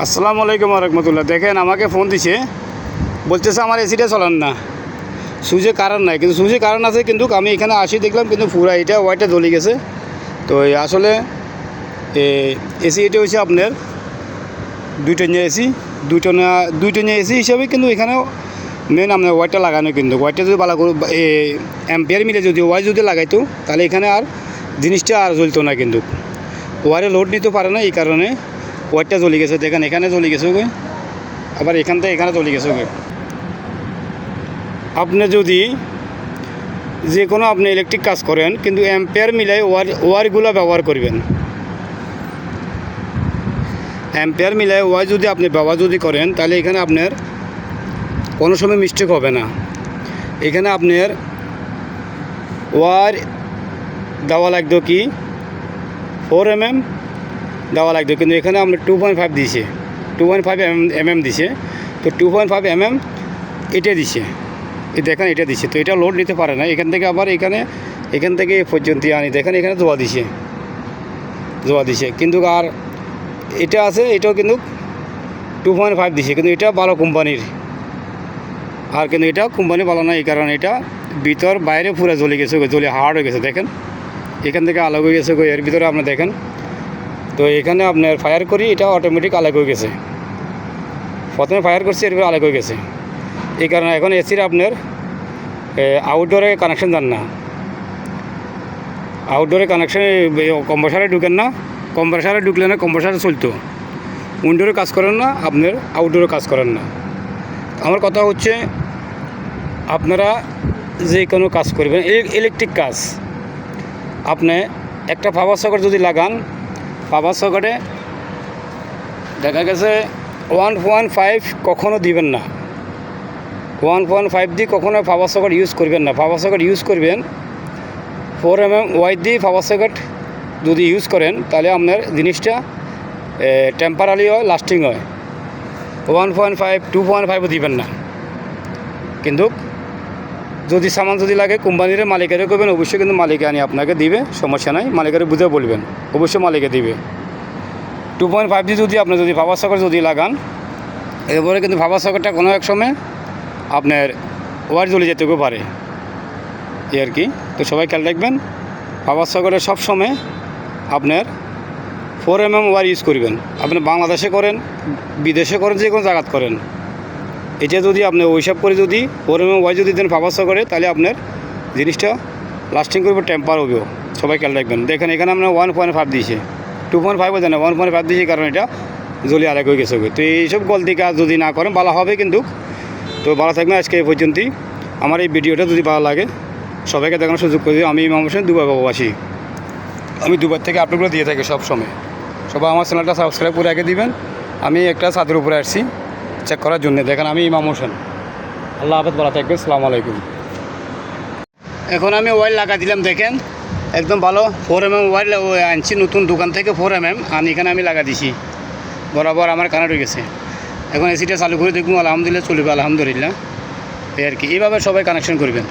আসসালামু আলাইকুম রহমতুল্লাহ। দেখেন, আমাকে ফোন দিছে। বলতেছে আমার এসিটা চলান না। সুইচের কারণ নাই, কিন্তু সুইচের কারণ আছে, কিন্তু আমি এখানে আসি, দেখলাম কিন্তু পুরা এটা ওয়াইটটা জ্বলে গেছে। তো আসলে এসি এটা হচ্ছে আপনার দুই টনিয়া এসি দুই টনিয়া দুই এসি হিসাবে কিন্তু এখানেও মেন আপনার ওয়াইটটা লাগানো কিন্তু। ওয়াইটটা যদি ভালো করে অ্যাম্পিয়ার মিলে যদি ওয়াই যদি লাগাইতো, তাহলে এখানে আর জিনিসটা আর জ্বলতো না কিন্তু। ওয়ারে লোড নিতে পারে না এই কারণে। ওয়ারটা জ্বলে গেছে, দেখেন, এখানে জ্বলে গেছে ওকে আবার এখান থেকে এখানে জ্বলে গেছে ওকে আপনি যদি যে কোনো আপনি ইলেকট্রিক কাজ করেন, কিন্তু অ্যাম্পেয়ার মিলাই ওয়ার, ওয়ারগুলো ব্যবহার করবেন। অ্যাম্পেয়ার মিলাই ওয়ার যদি আপনি ব্যবহার যদি করেন, তাহলে এখানে আপনার কোনো সময় মিস্টেক হবে না। এখানে আপনার ওয়ার দেওয়া লাগতো কি? ফোর এম এম দেওয়া লাগতো। কিন্তু এখানে আপনার টু পয়েন্ট ফাইভ দিছে two point five M M M দিছে তো two point five M M এটা দিছে এই দেখেন এটা দিছে তো এটা লোড নিতে পারে না। এখান থেকে আবার এখানে, এখান থেকে পর্যন্ত আনি। দেখেন এখানে জোয়া দিছে জোয়া দিছে কিন্তু আর এটা আছে, এটাও কিন্তু টু পয়েন্ট ফাইভ দিছে কিন্তু এটা ভালো কোম্পানির। আর কিন্তু এটা কোম্পানি ভালো না, এই কারণে এটা ভিতর বাইরে পুরো জ্বলে গেছে জ্বলে হার্ড হয়ে গেছে। দেখেন, এখান থেকে আলো হয়ে গেছে এর ভিতরে আপনি দেখেন। তো এখানে আপনার ফায়ার করি, এটা অটোমেটিক আলাদা হয়ে গেছে। প্রথমে ফায়ার করছি এর আলাদা হয়ে গেছে। এই কারণে এখন এসির আপনার আউটডোরে কানেকশন দেন না। আউটডোরে কানেকশন কম্প্রেসারে ঢুকেন না কম্প্রেসারে ঢুকলে না কম্প্রেসারে চলতো। উইন্ডোরে কাজ করেন না, আপনার আউটডোরে কাজ করেন না। আমার কথা হচ্ছে, আপনারা যে কোনো কাজ করবেন ইলেকট্রিক কাজ। আপনি একটা পাওয়ার সকেট যদি লাগান পাওয়ার সকেটে দেখা গেছে ওয়ান পয়েন্ট ফাইভ কখনও দিবেন না। ওয়ান পয়েন্ট ফাইভ দিয়ে কখনো পাওয়ার সকেট ইউজ করবেন না। পাওয়ার সকেট ইউজ করবেন ফোর এম এম ওয়াই দিয়ে পাওয়ার সকেট যদি ইউজ করেন, তাহলে আপনার জিনিসটা টেম্পারারি হয় লাস্টিং হয়। One point five two point ফাইভও দিবেন না। কিন্তু যদি সামান যদি লাগে, কোম্পানির মালিকেরও করবেন, অবশ্যই কিন্তু মালিকে আনি, আপনাকে দিবে, সমস্যা নাই, মালিকের বুঝে বলবেন, অবশ্যই মালিকে দিবে। টু পয়েন্ট ফাইভ জি যদি আপনি যদি পাওয়ার সকেট যদি লাগান, এরপরে কিন্তু পাওয়ার সকেটটা কোনো এক সময় আপনার ওয়ার জ্বলে যেতেও পারে। এই আর কি, তো সবাই খেয়াল রাখবেন পাওয়ার সকেটে সব সময় আপনার four M M wire use করবেন। আপনি বাংলাদেশে করেন, বিদেশে করেন, যে কোনো জায়গাত করেন। এটা যদি আপনি ওইসব করে যদি এম এম ওয়াই যদি দেন পাওয়ার করে, তাহলে আপনার জিনিসটা লাস্টিং করবে টেম্পার হবেও সবাই খেয়াল রাখবেন। দেখেন, এখানে আপনার ওয়ান পয়েন্ট ফাইভ দিয়েছে। টু পয়েন্ট ফাইভও দেন ওয়ান পয়েন্ট ফাইভ দিয়েছে কারণ এটা জ্বলি আলাদা হয়ে গেছে তো এইসব গলতি কাজ যদি না করেন, ভালো হবে কিন্তু। তো ভালো থাকবেন আজকে এই পর্যন্তই। আমার এই ভিডিওটা যদি ভালো লাগে, সবাইকে দেখানোর সুযোগ করে দিই আমি ইমাম হোসেন, দুবাই আমি দুবার থেকে আপলোডগুলো দিয়ে থাকি সব সময় সবাই আমার চ্যানেলটা সাবস্ক্রাইব করে রেখে দিবেন। আমি একটা ছাদের উপরে আসছি। চেক করার জন্য। দেখেন, আমি ইমাম হোসেন। আল্লাহ হাফেজ, ভালো থাকবেন, সালাম আলাইকুম। এখন আমি ওয়াইল লাগা দিলাম, দেখেন। একদম ভালো ফোর এম এম ওয়াইল আনছি নতুন দোকান থেকে ফোর এম এম আর এখানে আমি লাগা দিছি। বরাবর আমার কানে হয়ে গেছে। এখন এসিটা চালু করে দেখুন আলহামদুলিল্লাহ চলবে, আলহামদুলিল্লাহ। এই আর কি, এইভাবে সবাই কানেকশন করবেন।